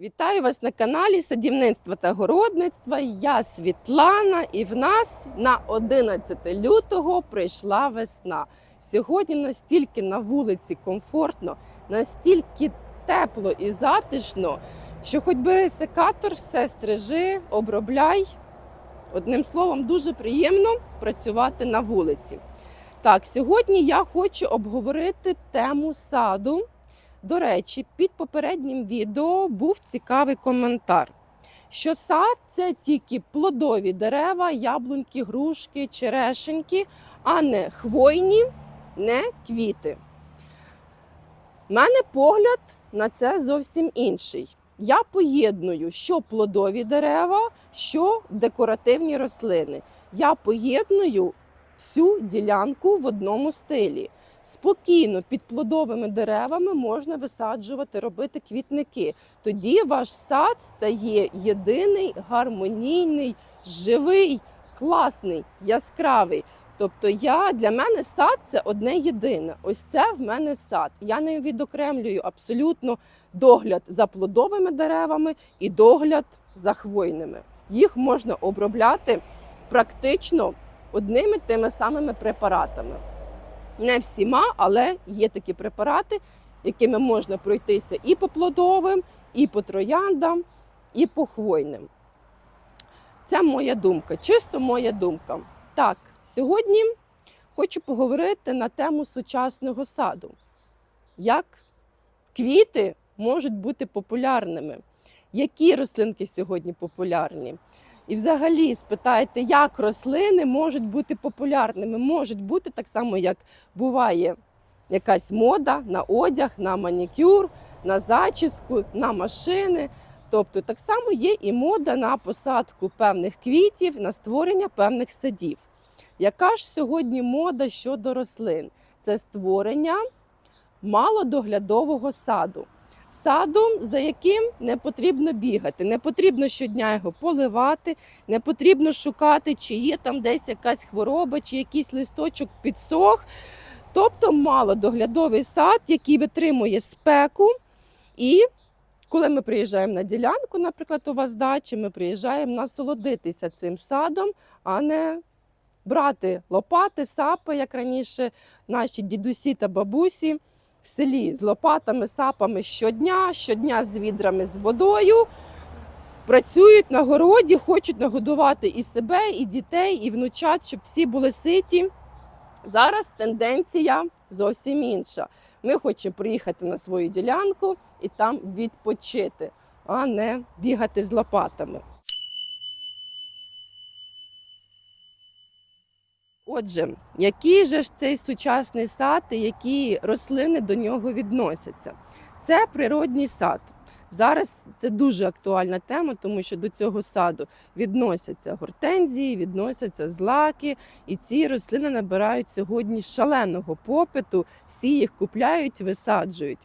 Вітаю вас на каналі Садівництва та городництва. Я Світлана, і в нас на 11 лютого прийшла весна. Сьогодні настільки на вулиці комфортно, настільки тепло і затишно, що хоч бери секатор, все стрижи, обробляй. Одним словом, дуже приємно працювати на вулиці. Так, сьогодні я хочу обговорити тему саду. До речі, під попереднім відео був цікавий коментар, що сад це тільки плодові дерева, яблуньки, грушки, черешеньки, а не хвойні, не квіти. У мене погляд на це зовсім інший. Я поєдную що плодові дерева, що декоративні рослини. Я поєдную всю ділянку в одному стилі. Спокійно під плодовими деревами можна висаджувати, робити квітники. Тоді ваш сад стає єдиний, гармонійний, живий, класний, яскравий. Тобто я для мене сад це одне єдине. Ось це в мене сад. Я не відокремлюю абсолютно догляд за плодовими деревами і догляд за хвойними. Їх можна обробляти практично одними тими самими препаратами. Не всіма, але є такі препарати, якими можна пройтися і по плодовим, і по трояндам, і по хвойним. Це моя думка, чисто моя думка. Так, сьогодні хочу поговорити на тему сучасного саду. Як квіти можуть бути популярними? Які рослинки сьогодні популярні? І взагалі спитаєте, як рослини можуть бути популярними? Можуть бути так само, як буває якась мода на одяг, на манікюр, на зачіску, на машини. Тобто так само є і мода на посадку певних квітів, на створення певних садів. Яка ж сьогодні мода щодо рослин? Це створення малодоглядового саду. Саду, за яким не потрібно бігати, не потрібно щодня його поливати, не потрібно шукати, чи є там десь якась хвороба, чи якийсь листочок підсох. Тобто малодоглядовий сад, який витримує спеку. І коли ми приїжджаємо на ділянку, наприклад, у вас дачі, ми приїжджаємо насолодитися цим садом, а не брати лопати, сапи, як раніше наші дідусі та бабусі в селі з лопатами, сапами щодня, щодня з відрами з водою. Працюють на городі, хочуть нагодувати і себе, і дітей, і внучат, щоб всі були ситі. Зараз тенденція зовсім інша. Ми хочемо приїхати на свою ділянку і там відпочити, а не бігати з лопатами. Отже, який же ж цей сучасний сад і які рослини до нього відносяться? Це природній сад. Зараз це дуже актуальна тема, тому що до цього саду відносяться гортензії, відносяться злаки, і ці рослини набирають сьогодні шаленого попиту. Всі їх купляють, висаджують.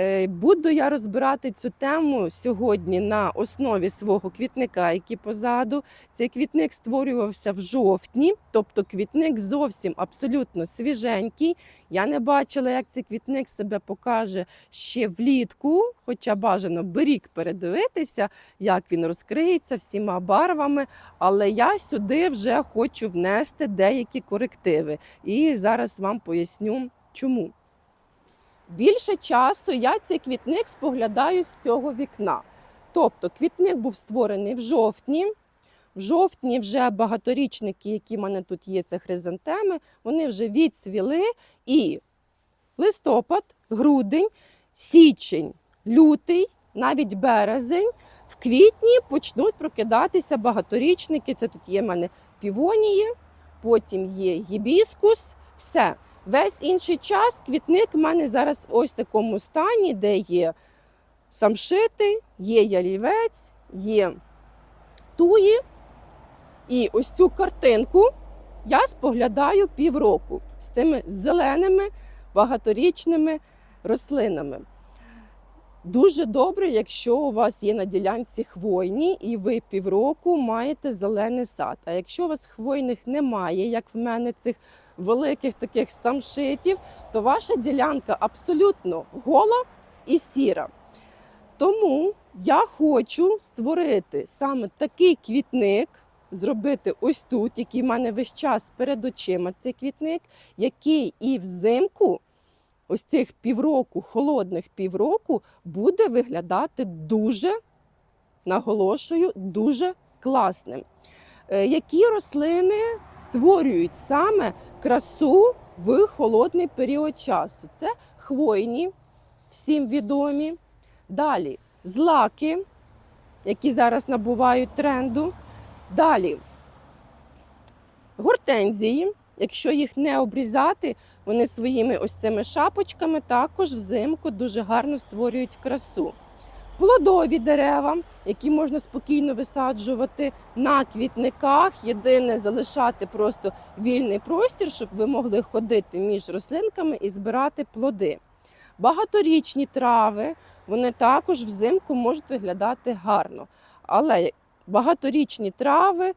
Е, Буду я розбирати цю тему сьогодні на основі свого квітника, який позаду. Цей квітник створювався в жовтні, тобто квітник зовсім абсолютно свіженький. Я не бачила, як цей квітник себе покаже ще влітку, хоча бажано берік передивитися, як він розкриється всіма барвами. Але я сюди вже хочу внести деякі корективи. І зараз вам поясню, чому. Більше часу я цей квітник споглядаю з цього вікна. Тобто квітник був створений в жовтні. В жовтні вже багаторічники, які в мене тут є, це хризантеми, вони вже відцвіли. І листопад, грудень, січень, лютий, навіть березень. В квітні почнуть прокидатися багаторічники. Це тут є в мене півонії, потім є гібіскус. Все. Весь інший час квітник в мене зараз ось в такому стані, де є самшити, є ялівець, є туї. І ось цю картинку я споглядаю півроку з тими зеленими багаторічними рослинами. Дуже добре, якщо у вас є на ділянці хвойні, і ви півроку маєте зелений сад. А якщо у вас хвойних немає, як в мене цих великих таких самшитів, то ваша ділянка абсолютно гола і сіра. Тому Я хочу створити саме такий квітник, зробити ось тут, який в мене весь час перед очима цей квітник, який і взимку, ось цих півроку, холодних півроку, буде виглядати дуже, наголошую, дуже класним. Е, Які рослини створюють саме красу в холодний період часу? Це хвойні, всім відомі. Далі злаки, які зараз набувають тренду. Далі гортензії. Якщо їх не обрізати, вони своїми ось цими шапочками також взимку дуже гарно створюють красу. Плодові дерева, які можна спокійно висаджувати на квітниках. Єдине залишати просто вільний простір, щоб ви могли ходити між рослинками і збирати плоди. Багаторічні трави, вони також взимку можуть виглядати гарно. Але багаторічні трави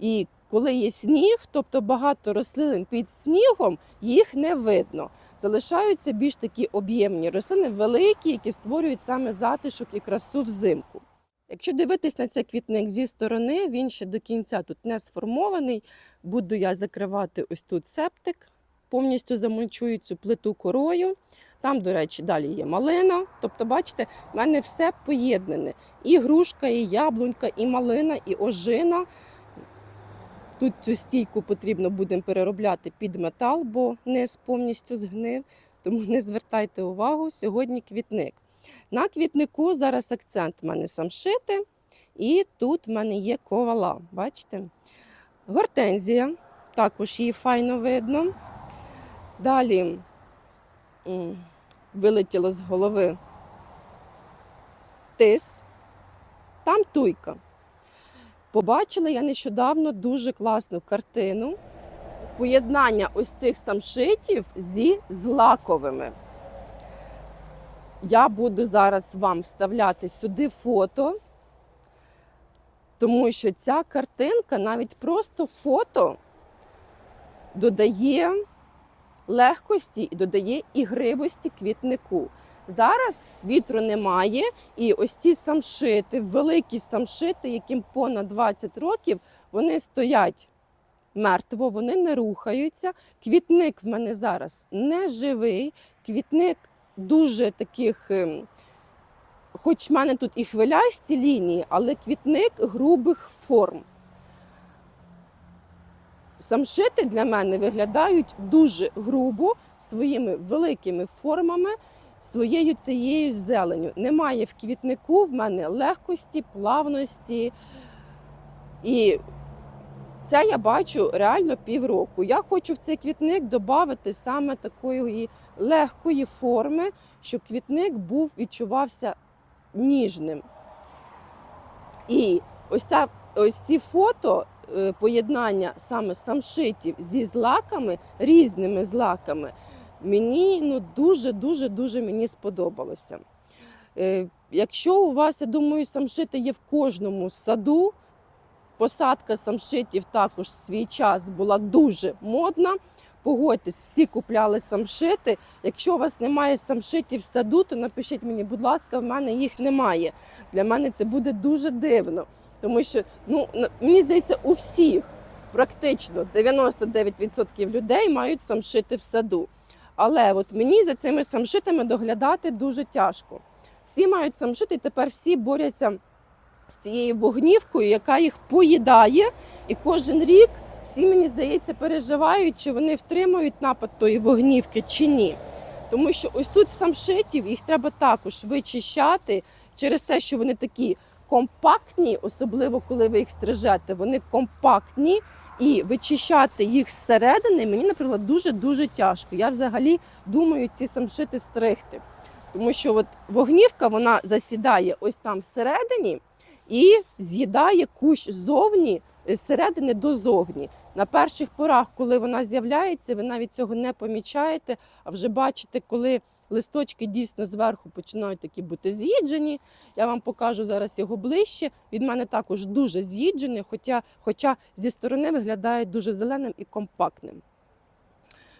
і коли є сніг, тобто багато рослин під снігом, їх не видно. Залишаються більш такі об'ємні рослини, великі, які створюють саме затишок і красу взимку. Якщо дивитись на цей квітник зі сторони, він ще до кінця тут не сформований. Буду я закривати ось тут септик, повністю замульчую цю плиту корою. Там, до речі, далі є малина. Тобто, бачите, в мене все поєднане. І грушка, і яблунька, і малина, і ожина. Тут цю стійку потрібно будемо переробляти під метал, бо низ повністю згнив. Тому не звертайте увагу, сьогодні квітник. На квітнику зараз акцент в мене самшити, і тут в мене є ковала. Бачите? Гортензія, також її файно видно. Далі вилетіло з голови тис, там туйка. Побачила я нещодавно дуже класну картину поєднання ось цих самшитів зі злаковими. Я буду зараз вам вставляти сюди фото, тому що ця картинка, навіть просто фото, додає легкості і додає ігривості квітнику. Зараз вітру немає, і ось ці самшити, великі самшити, яким понад 20 років, вони стоять мертво, вони не рухаються. Квітник в мене зараз не живий. Квітник дуже таких, ем, хоч в мене тут і хвилясті лінії, але квітник грубих форм. Самшити для мене виглядають дуже грубо своїми великими формами своєю цією зеленю. Немає в квітнику в мене легкості, плавності. І це я бачу реально півроку. Я хочу в цей квітник додати саме такої легкої форми, щоб квітник був, відчувався ніжним. І ось, ця, ось ці фото. е, Поєднання саме самшитів зі злаками, різними злаками, мені ну дуже дуже дуже мені сподобалося. Е, Якщо у вас, я думаю, самшити є в кожному саду, посадка самшитів також в свій час була дуже модна. Погодьтесь, всі купляли самшити. Якщо у вас немає самшитів в саду, то напишіть мені, будь ласка, в мене їх немає. Для мене це буде дуже дивно. Тому що ну, мені здається, у всіх практично 99% людей мають самшити в саду. Але от мені за цими самшитами доглядати дуже тяжко. Всі мають самшити, і тепер всі борються з цією вогнівкою, яка їх поїдає. І кожен рік всі, мені здається, переживають, чи вони втримають напад тої вогнівки чи ні. Тому що ось тут самшитів їх треба також вичищати через те, що вони такі компактні, особливо коли ви їх стрижете, вони компактні. І вичищати їх зсередини мені, наприклад, дуже-дуже тяжко. Я взагалі думаю ці самшити стригти. Тому що от вогнівка вона засідає ось там всередині і з'їдає кущ ззовні, е, зсередини до зовні. На перших порах, коли вона з'являється, ви навіть цього не помічаєте, а вже бачите, коли листочки дійсно зверху починають такі бути з'їджені. Я вам покажу зараз його ближче. Від мене також дуже з'їджений, хоча, хоча зі сторони виглядає дуже зеленим і компактним.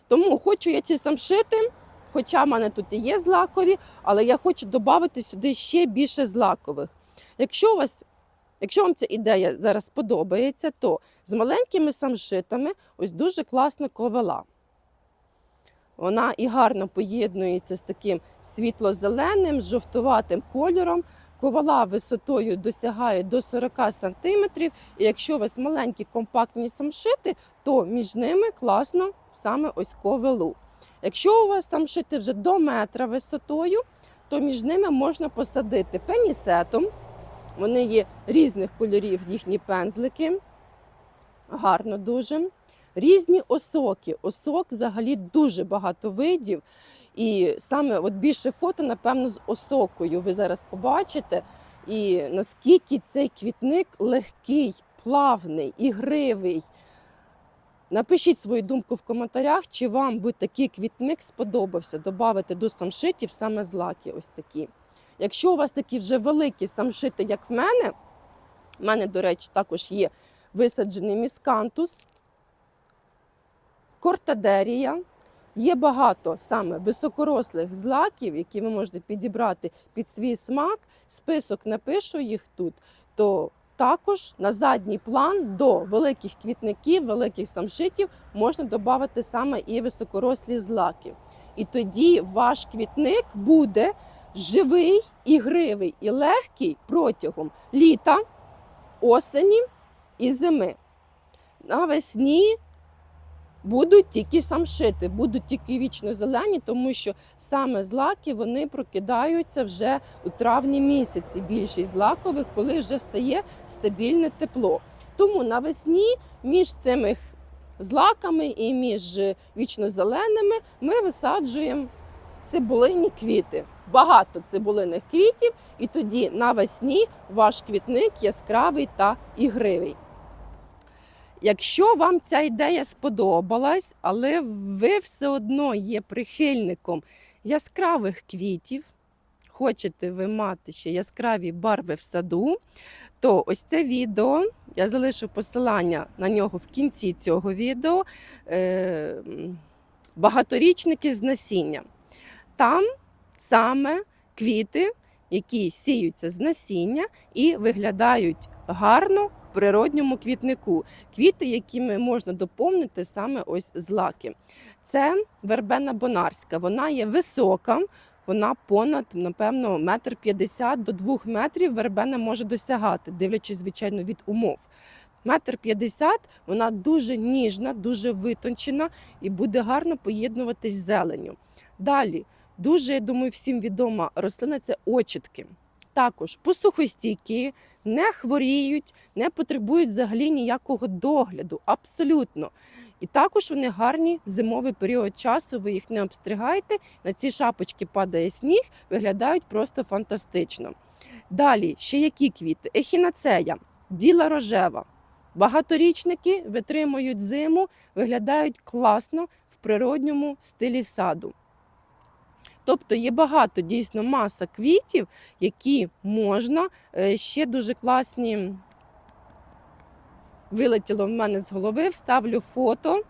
Тому хочу я ці самшити, Хоча в мене тут і є злакові, але я хочу додати сюди ще більше злакових. Якщо у вас Якщо вам ця ідея зараз подобається, то з маленькими самшитами ось дуже класна ковела. Вона і гарно поєднується з таким світло-зеленим, жовтуватим кольором. Ковала висотою досягає до 40 см. І якщо у вас маленькі компактні самшити, то між ними класно саме ось ковелу. Якщо у вас самшити вже до метра висотою, то між ними можна посадити пенісетом. Вони є різних кольорів, їхні пензлики. Гарно дуже. Різні осоки. Осок взагалі дуже багато видів. І саме от більше фото, напевно, з осокою ви зараз побачите. І наскільки цей квітник легкий, плавний, ігривий. Напишіть свою думку в коментарях, чи вам би такий квітник сподобався додати до самшитів саме злаки. Ось такі. Якщо у вас такі вже великі самшити, як в мене, в мене, до речі, також є висаджений міскантус, кортадерія. Є багато саме високорослих злаків, які ви можете підібрати під свій смак. Список напишу їх тут, то також на задній план до великих квітників, великих самшитів можна додати саме і високорослі злаки. І тоді ваш квітник буде живий, ігривий і легкий протягом літа, осені і зими. Навесні будуть тільки самшити, будуть тільки вічно зелені, тому що саме злаки вони прокидаються вже у травні місяці. Більшість злакових, коли вже стає стабільне тепло. Тому навесні між цими злаками і між вічно-зеленими ми висаджуємо цибулині квіти. Багато цибулиних квітів, і тоді навесні ваш квітник яскравий та ігривий. Якщо вам ця ідея сподобалась, але ви все одно є прихильником яскравих квітів, хочете ви мати ще яскраві барви в саду, то ось це відео, я залишу посилання на нього в кінці цього відео. Е, багаторічники з насіння. Там саме квіти, які сіються з насіння і виглядають гарно природньому квітнику. Квіти, якими можна доповнити саме ось злаки. Це вербена бонарська. Вона є висока, вона понад, напевно, метр п'ятдесят до двох метрів вербена може досягати, дивлячись, звичайно, від умов. Метр п'ятдесят, вона дуже ніжна, дуже витончена і буде гарно поєднуватись з зеленю. Далі Дуже, я думаю, всім відома рослина це очітки. Також посухостійкі, не хворіють, не потребують взагалі ніякого догляду. Абсолютно. І також вони гарні зимовий період часу. Ви їх не обстригаєте. На ці шапочки падає сніг, виглядають просто фантастично. Далі ще які квіти? Ехінацея, біла рожева. Багаторічники витримують зиму, виглядають класно в природньому стилі саду. Тобто є багато дійсно маса квітів, які можна е, ще дуже класні. Вилетіло в мене з голови, вставлю фото.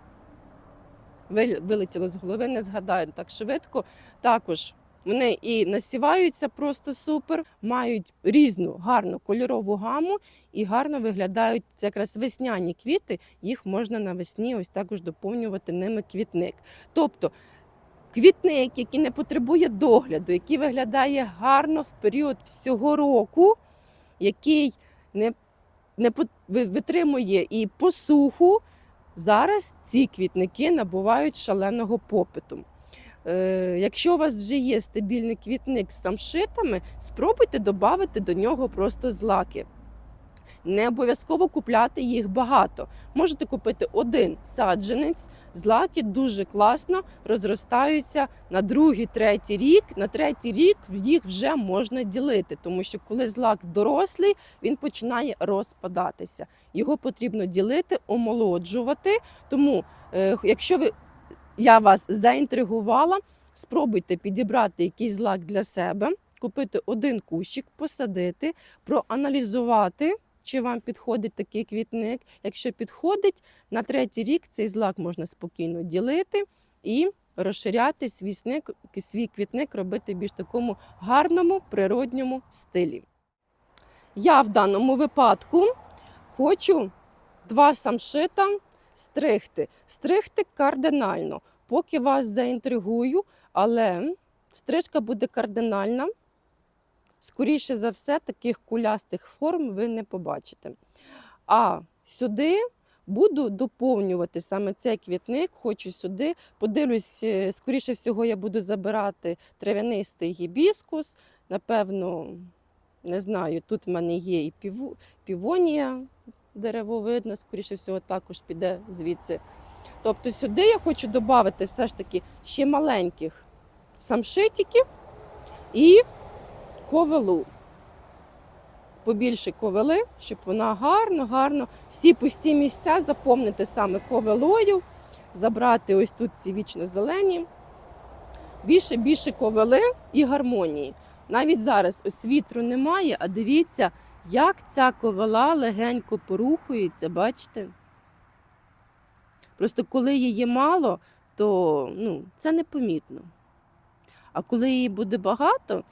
Вилетіло з голови, не згадаю так швидко. Також вони і насіваються просто супер, мають різну гарну кольорову гаму і гарно виглядають це якраз весняні квіти. Їх можна навесні ось також доповнювати ними квітник. Тобто Квітник, який не потребує догляду, який виглядає гарно в період всього року, який не не витримує і посуху. Зараз ці квітники набувають шаленого попиту. Е, Якщо у вас вже є стабільний квітник з самшитами, спробуйте додати до нього просто злаки. Не обов'язково купляти їх багато. Можете купити один саджанець, злаки дуже класно розростаються на другий, третій рік. На третій рік їх вже можна ділити, тому що коли злак дорослий, він починає розпадатися. Його потрібно ділити, омолоджувати. Тому, е, якщо ви я вас заінтригувала, спробуйте підібрати якийсь злак для себе, купити один кущик, посадити, проаналізувати чи вам підходить такий квітник. Якщо підходить, на третій рік цей злак можна спокійно ділити і розширяти свій, сник, свій квітник, робити більш такому гарному природньому стилі. Я в даному випадку хочу два самшита стригти. Стригти кардинально, поки вас заінтригую, але стрижка буде кардинальна. Скоріше за все, таких кулястих форм ви не побачите. А сюди буду доповнювати саме цей квітник, хочу сюди. Подивлюсь, е, скоріше всього, я буду забирати трав'янистий гібіскус. Напевно, не знаю, тут в мене є і піву- півонія деревовидна, скоріше всього, також піде звідси. Тобто сюди я хочу додати все ж таки ще маленьких самшитиків і ковилу. Побільше ковили, щоб вона гарно, гарно всі пусті місця заповнити саме ковилою, забрати ось тут ці вічно зелені. Більше більше ковили і гармонії. Навіть зараз ось вітру немає, а дивіться, як ця ковила легенько порухується, бачите? Просто коли її мало, то ну, це непомітно. А коли її буде багато,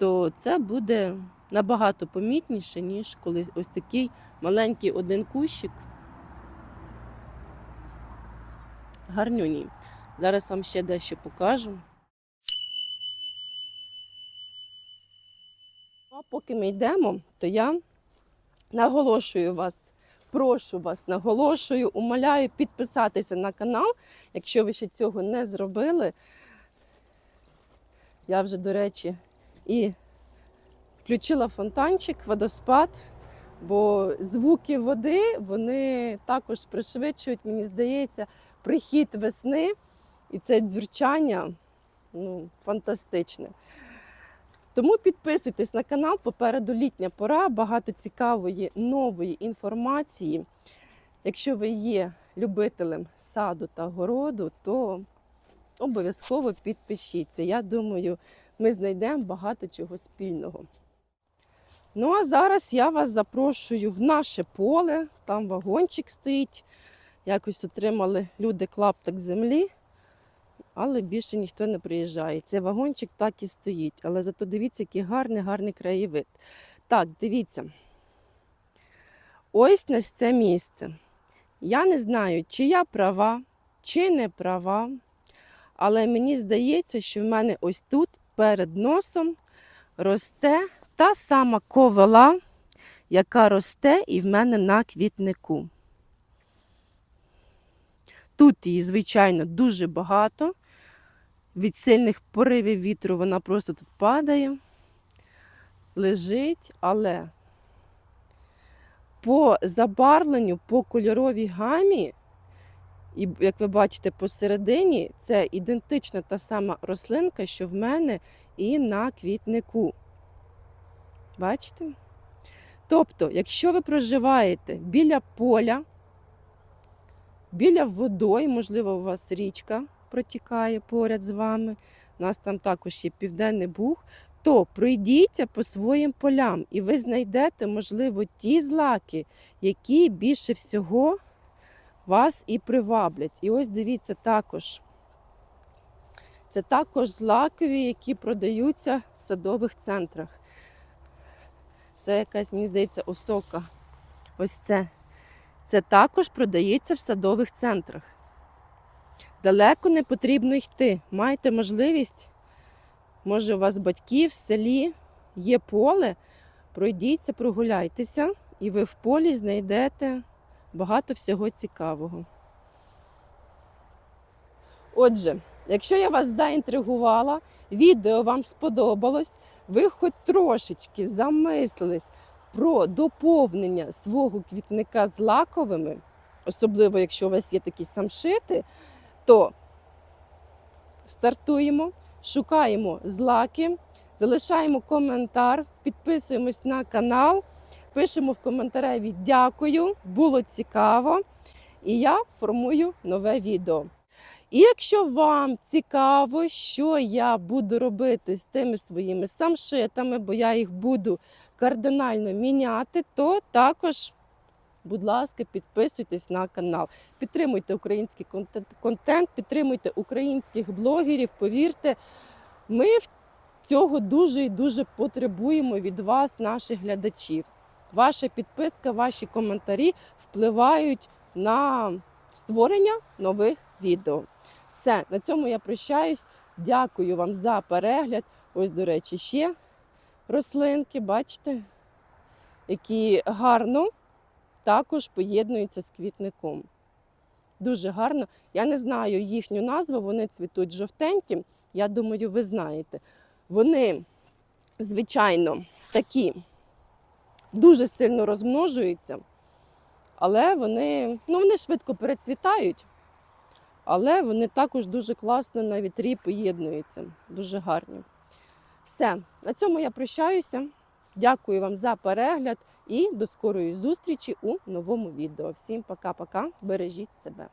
то це буде набагато помітніше, ніж коли ось такий маленький один кущик. Гарнюній. Зараз вам ще дещо покажу. Ну, А поки ми йдемо, то я наголошую вас, прошу вас, наголошую, умоляю підписатися на канал, якщо ви ще цього не зробили. Я вже, до речі, і включила фонтанчик, водоспад, бо звуки води вони також пришвидшують, мені здається, прихід весни. І це дзюрчання ну, фантастичне. Тому підписуйтесь на канал, попереду літня пора, багато цікавої нової інформації. Якщо ви є любителем саду та городу, то обов'язково підпишіться. Я думаю, ми знайдемо багато чого спільного. Ну а зараз я вас запрошую в наше поле. Там вагончик стоїть. Якось отримали люди клаптик землі, але більше ніхто не приїжджає. Цей вагончик так і стоїть. Але зато дивіться, який гарний, гарний краєвид. Так, дивіться. Ось на це місце. Я не знаю, чи я права, чи не права. Але мені здається, що в мене ось тут перед носом росте та сама ковела, яка росте і в мене на квітнику. Тут її, звичайно, дуже багато. Від сильних поривів вітру вона просто тут падає, лежить, але по забарвленню, по кольоровій гамі, і як ви бачите, посередині це ідентична та сама рослинка, що в мене і на квітнику. Бачите? Тобто, якщо ви проживаєте біля поля, біля водою, можливо, у вас річка протікає поряд з вами, у нас там також є південний буг, то пройдіться по своїм полям і ви знайдете, можливо, ті злаки, які більше всього вас і приваблять. І ось дивіться також. Це також злакові, які продаються в садових центрах. Це якась, мені здається, осока. Ось це. Це також продається в садових центрах. Далеко не потрібно йти. Маєте можливість, може, у вас батьки в селі є поле, пройдіться, прогуляйтеся, і ви в полі знайдете багато всього цікавого. Отже, якщо я вас заінтригувала, відео вам сподобалось, ви хоч трошечки замислились про доповнення свого квітника з лаковими, особливо якщо у вас є такі самшити, то стартуємо, шукаємо злаки, залишаємо коментар, підписуємось на канал, пишемо в коментареві дякую, було цікаво. І я формую нове відео. І якщо вам цікаво, що я буду робити з тими своїми самшитами, бо я їх буду кардинально міняти, то також будь ласка, підписуйтесь на канал. Підтримуйте український контент, підтримуйте українських блогерів. Повірте, ми цього дуже і дуже потребуємо від вас, наших глядачів. Ваша підписка, ваші коментарі впливають на створення нових відео. Все, на цьому я прощаюсь. Дякую вам за перегляд. Ось, до речі, ще рослинки, бачите, які гарно також поєднуються з квітником. Дуже гарно. Я не знаю їхню назву, вони цвітуть жовтенькі. Я думаю, ви знаєте. Вони, звичайно, такі дуже сильно розмножуються, але вони, ну, вони швидко перецвітають, але вони також дуже класно на вітрі поєднуються. Дуже гарні. Все, на цьому я прощаюся. Дякую вам за перегляд і до скорої зустрічі у новому відео. Всім пока-пока. Бережіть себе.